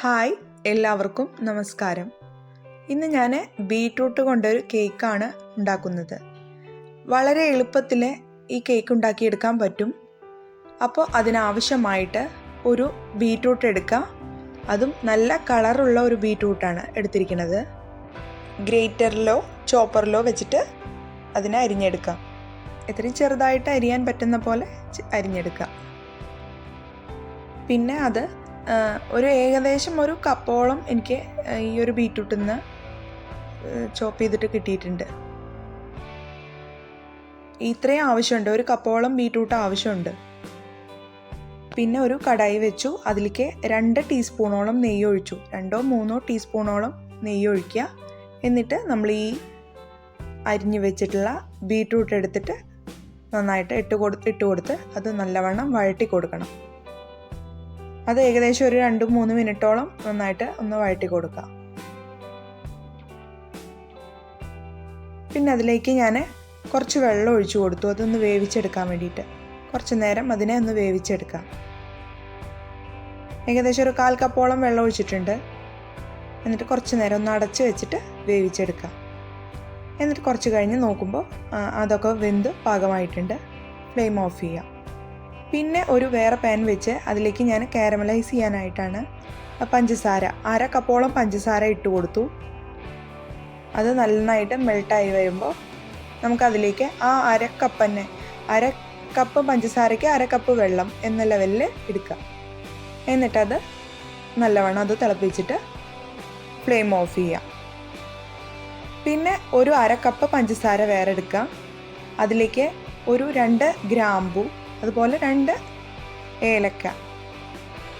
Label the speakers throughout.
Speaker 1: Hi എല്ലാവർക്കും നമസ്കാരം. ഇന്ന് ഞാൻ ബീട്രൂട്ട് കൊണ്ടൊരു കേക്കാണ് ഉണ്ടാക്കുന്നത്. വളരെ എളുപ്പത്തിൽ ഈ കേക്ക് ഉണ്ടാക്കിയെടുക്കാൻ പറ്റും. അപ്പോൾ അതിനാവശ്യമായിട്ട് ഒരു ബീട്രൂട്ട് എടുക്കുക അതും നല്ല കളറുള്ള ഒരു ബീട്രൂട്ടാണ് എടുത്തിരിക്കുന്നത്. ഗ്രേറ്ററിലോ ചോപ്പറിലോ വെച്ചിട്ട് അതിനെ അരിഞ്ഞെടുക്കാം. എത്രയും ചെറുതായിട്ട് അരിയാൻ പറ്റുന്ന പോലെ അരിഞ്ഞെടുക്കാം. പിന്നെ അത് ഒരു ഏകദേശം ഒരു കപ്പോളം എനിക്ക് ഈ ഒരു ബീറ്റ്റൂട്ടിൽ നിന്ന് ചോപ്പ് ചെയ്തിട്ട് കിട്ടിയിട്ടുണ്ട്. ഇത്രയും ആവശ്യമുണ്ട്. ഒരു കപ്പോളം ബീറ്റ്റൂട്ട് ആവശ്യമുണ്ട്. പിന്നെ ഒരു കടായി വെച്ചു. അതിലേക്ക് രണ്ട് ടീസ്പൂണോളം നെയ്യ് ഒഴിച്ചു. രണ്ടോ മൂന്നോ ടീസ്പൂണോളം നെയ്യ് ഒഴിക്കുക. എന്നിട്ട് നമ്മൾ ഈ അരിഞ്ഞു വെച്ചിട്ടുള്ള ബീറ്റ്റൂട്ട് എടുത്തിട്ട് നന്നായിട്ട് ഇട്ട് കൊടുത്ത് ഇട്ട് കൊടുത്ത് അത് നല്ലവണ്ണം വഴറ്റി കൊടുക്കണം. അത് ഏകദേശം ഒരു രണ്ട് മൂന്ന് മിനിറ്റോളം നന്നായിട്ട് ഒന്ന് വഴറ്റി കൊടുക്കുക പിന്നെ അതിലേക്ക് ഞാൻ കുറച്ച് വെള്ളം ഒഴിച്ചു കൊടുത്തു. അതൊന്ന് വേവിച്ചെടുക്കാൻ വേണ്ടിയിട്ട്. കുറച്ച് നേരം അതിനെ ഒന്ന് വേവിച്ചെടുക്കാം. ഏകദേശം ഒരു കാൽ കപ്പോളം വെള്ളം ഒഴിച്ചിട്ടുണ്ട്. എന്നിട്ട് കുറച്ച് നേരം ഒന്ന് അടച്ച് വെച്ചിട്ട് വേവിച്ചെടുക്കാം. എന്നിട്ട് കുറച്ച് കഴിഞ്ഞ് നോക്കുമ്പോൾ അതൊക്കെ വെന്ത് പാകമായിട്ടുണ്ട്. ഫ്ലെയിം ഓഫ് ചെയ്യാം. പിന്നെ ഒരു വേറെ പാൻ വെച്ച് അതിലേക്ക് ഞാൻ കാരമലൈസ് ചെയ്യാനായിട്ടാണ് പഞ്ചസാര അര കപ്പോളം പഞ്ചസാര ഇട്ട് കൊടുത്തു. അത് നന്നായിട്ട് മെൽട്ടായി വരുമ്പോൾ നമുക്കതിലേക്ക് ആ അര കപ്പ് തന്നെ അര കപ്പ് പഞ്ചസാരയ്ക്ക് അര കപ്പ് വെള്ളം എന്ന ലെവലിൽ എടുക്കുക. എന്നിട്ടത് നല്ലവണ്ണം അത് തിളപ്പിച്ചിട്ട് ഫ്ലെയിം ഓഫ് ചെയ്യുക. പിന്നെ ഒരു അര കപ്പ് പഞ്ചസാര വേറെ എടുക്കുക. അതിലേക്ക് ഒരു രണ്ട് ഗ്രാമ്പു അതുപോലെ രണ്ട് ഏലക്ക.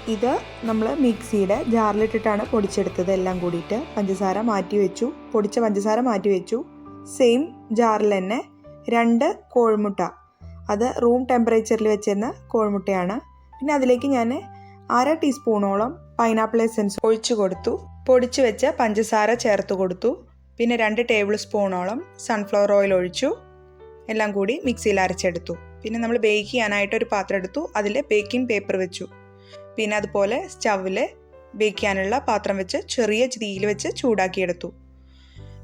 Speaker 1: ഇത് നമ്മൾ മിക്സിയുടെ ജാറിലിട്ടിട്ടാണ് പൊടിച്ചെടുത്തത് എല്ലാം കൂടിയിട്ട്. പഞ്ചസാര മാറ്റി വെച്ചു. പൊടിച്ച പഞ്ചസാര മാറ്റി വെച്ചു. സെയിം ജാറിൽ തന്നെ രണ്ട് കോഴിമുട്ട. അത് റൂം ടെമ്പറേച്ചറിൽ വെച്ചിരുന്ന കോഴിമുട്ടയാണ്. പിന്നെ അതിലേക്ക് ഞാൻ അര ടീസ്പൂണോളം പൈനാപ്പിൾ എസെൻസ് ഒഴിച്ചു കൊടുത്തു. പൊടിച്ചു വെച്ച പഞ്ചസാര ചേർത്ത് കൊടുത്തു. പിന്നെ രണ്ട് ടേബിൾ സ്പൂണോളം സൺഫ്ലവർ ഓയിൽ ഒഴിച്ചു. എല്ലാം കൂടി മിക്സിയിൽ അരച്ചെടുത്തു. പിന്നെ നമ്മൾ ബേക്ക് ചെയ്യാനായിട്ട് ഒരു പാത്രം എടുത്തു. അതിൽ ബേക്കിംഗ് പേപ്പർ വെച്ചു. പിന്നെ അതുപോലെ സ്റ്റവിൽ ബേക്ക് ചെയ്യാനുള്ള പാത്രം വെച്ച് ചെറിയ തീയിൽ വെച്ച് ചൂടാക്കിയെടുത്തു.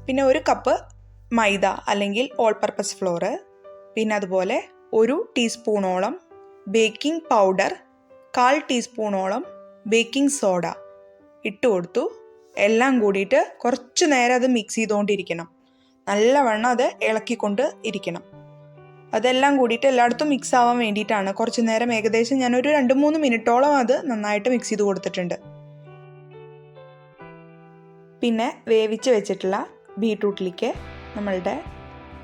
Speaker 1: പിന്നെ ഒരു കപ്പ് മൈദ അല്ലെങ്കിൽ ഓൾ പർപ്പസ് ഫ്ലോറ് പിന്നെ അതുപോലെ ഒരു ടീസ്പൂണോളം ബേക്കിംഗ് പൗഡർ കാൽ ടീസ്പൂണോളം ബേക്കിംഗ് സോഡ ഇട്ട് കൊടുത്തു. എല്ലാം കൂടിയിട്ട് കുറച്ച് നേരം അത് മിക്സ് ചെയ്തുകൊണ്ടിരിക്കണം നല്ലവണ്ണം അത് ഇളക്കിക്കൊണ്ട് ഇരിക്കണം. അതെല്ലാം കൂടിയിട്ട് എല്ലായിടത്തും മിക്സ് ആവാൻ വേണ്ടിയിട്ടാണ്. കുറച്ച് നേരം ഏകദേശം ഞാൻ ഒരു രണ്ട് മൂന്ന് മിനിറ്റോളം അത് നന്നായിട്ട് മിക്സ് ചെയ്ത് കൊടുത്തിട്ടുണ്ട്. പിന്നെ വേവിച്ച് വെച്ചിട്ടുള്ള ബീട്രൂട്ടിലേക്ക് നമ്മളുടെ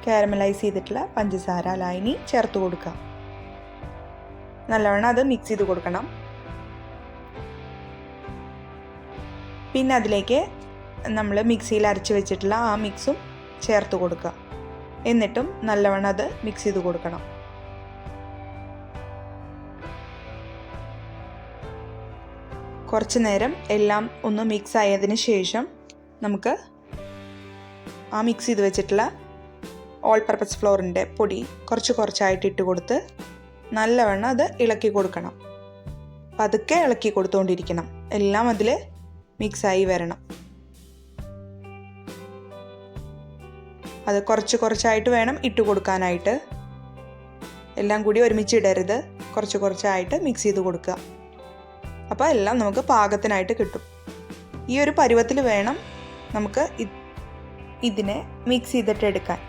Speaker 1: കാരമലൈസ് ചെയ്തിട്ടുള്ള പഞ്ചസാര ലായനി ചേർത്ത് കൊടുക്കുക നല്ലവണ്ണം അത് മിക്സ് ചെയ്ത് കൊടുക്കണം. പിന്നെ അതിലേക്ക് നമ്മൾ മിക്സിയിൽ അരച്ച് വെച്ചിട്ടുള്ള ആ മിക്സും ചേർത്ത് കൊടുക്കുക. എന്നിട്ടും നല്ലവണ്ണം അത് മിക്സ് ചെയ്ത് കൊടുക്കണം. കുറച്ച് നേരം എല്ലാം ഒന്ന് മിക്സ് ആയതിന് ശേഷം നമുക്ക് ആ മിക്സ് ചെയ്ത് വെച്ചിട്ടുള്ള ഓൾ പർപ്പസ് ഫ്ലോറിന്റെ പൊടി കുറച്ച് കുറച്ചായിട്ട് ഇട്ട് കൊടുത്ത് നല്ലവണ്ണം അത് ഇളക്കി കൊടുക്കണം. പതുക്കെ ഇളക്കി കൊടുത്തുകൊണ്ടിരിക്കണം എല്ലാം അതിൽ മിക്സായി വരണം. അത് കുറച്ച് കുറച്ചായിട്ട് വേണം ഇട്ട് കൊടുക്കാനായിട്ട്. എല്ലാം കൂടി ഒരുമിച്ച് ഇടരുത്. കുറച്ച് കുറച്ചായിട്ട് മിക്സ് ചെയ്ത് കൊടുക്കുക. അപ്പോൾ എല്ലാം നമുക്ക് പാകത്തിനായിട്ട് കിട്ടും. ഈ ഒരു പരുവത്തിൽ വേണം നമുക്ക് ഇതിനെ മിക്സ് ചെയ്തിട്ട് എടുക്കാൻ.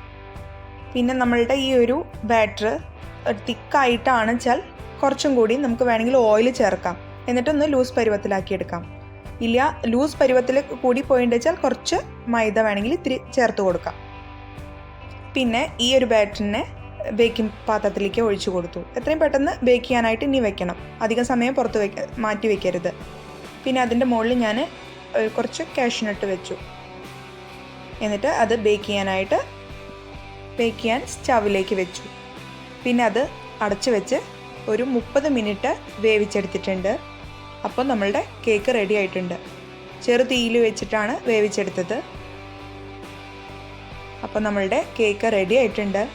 Speaker 1: പിന്നെ നമ്മളുടെ ഈ ഒരു ബാറ്റർ തിക്കായിട്ടാണ് വെച്ചാൽ കുറച്ചും കൂടി നമുക്ക് വേണമെങ്കിൽ ഓയിൽ ചേർക്കാം. എന്നിട്ടൊന്ന് ലൂസ് പരുവത്തിലാക്കി എടുക്കാം. ഇല്ല ലൂസ് പരുവത്തിൽ കൂടി പോയിട്ട് വെച്ചാൽ കുറച്ച് മൈദ വേണമെങ്കിൽ ഇത്തിരി ചേർത്ത് കൊടുക്കാം. പിന്നെ ഈ ഒരു ബാറ്ററിനെ ബേക്കിംഗ് പാത്രത്തിലേക്ക് ഒഴിച്ചു കൊടുത്തു. എത്രയും പെട്ടെന്ന് ബേക്ക് ചെയ്യാനായിട്ട് ഇനി വെക്കണം. അധികം സമയം പുറത്ത് വെക്ക മാറ്റി വെക്കരുത്. പിന്നെ അതിന്റെ മുകളിൽ ഞാൻ കുറച്ച് കാഷ്നട്ട് വെച്ചു. എന്നിട്ട് അത് ബേക്ക് ചെയ്യാനായിട്ട് ബേക്ക് ചെയ്യാൻ സ്റ്റവിലേക്ക് വെച്ചു. പിന്നെ അത് അടച്ചു വെച്ച് ഒരു മുപ്പത് മിനിറ്റ് വേവിച്ചെടുത്തിട്ടുണ്ട്. അപ്പോൾ നമ്മളുടെ കേക്ക് റെഡി ആയിട്ടുണ്ട്. ചെറു തീയിൽ വെച്ചിട്ടാണ് വേവിച്ചെടുത്തത്. അപ്പോൾ നമ്മളുടെ കേക്ക് റെഡി ആയിട്ടുണ്ട്.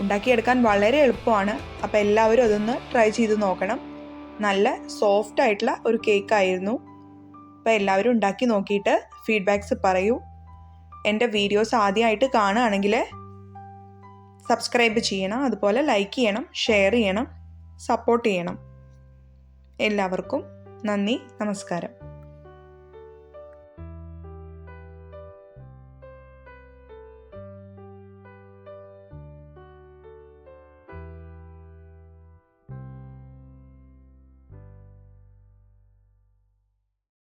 Speaker 1: ഉണ്ടാക്കിയെടുക്കാൻ വളരെ എളുപ്പമാണ്. അപ്പോൾ എല്ലാവരും അതൊന്ന് ട്രൈ ചെയ്ത് നോക്കണം. നല്ല സോഫ്റ്റ് ആയിട്ടുള്ള ഒരു കേക്ക് ആയിരുന്നു. അപ്പോൾ എല്ലാവരും ഉണ്ടാക്കി നോക്കിയിട്ട് ഫീഡ്ബാക്ക്സ് പറയൂ. എന്റെ വീഡിയോസ് ആദ്യമായിട്ട് കാണുകയാണെങ്കിൽ സബ്സ്ക്രൈബ് ചെയ്യണം. അതുപോലെ ലൈക്ക് ചെയ്യണം ഷെയർ ചെയ്യണം സപ്പോർട്ട് ചെയ്യണം. എല്ലാവർക്കും നന്ദി നമസ്കാരം.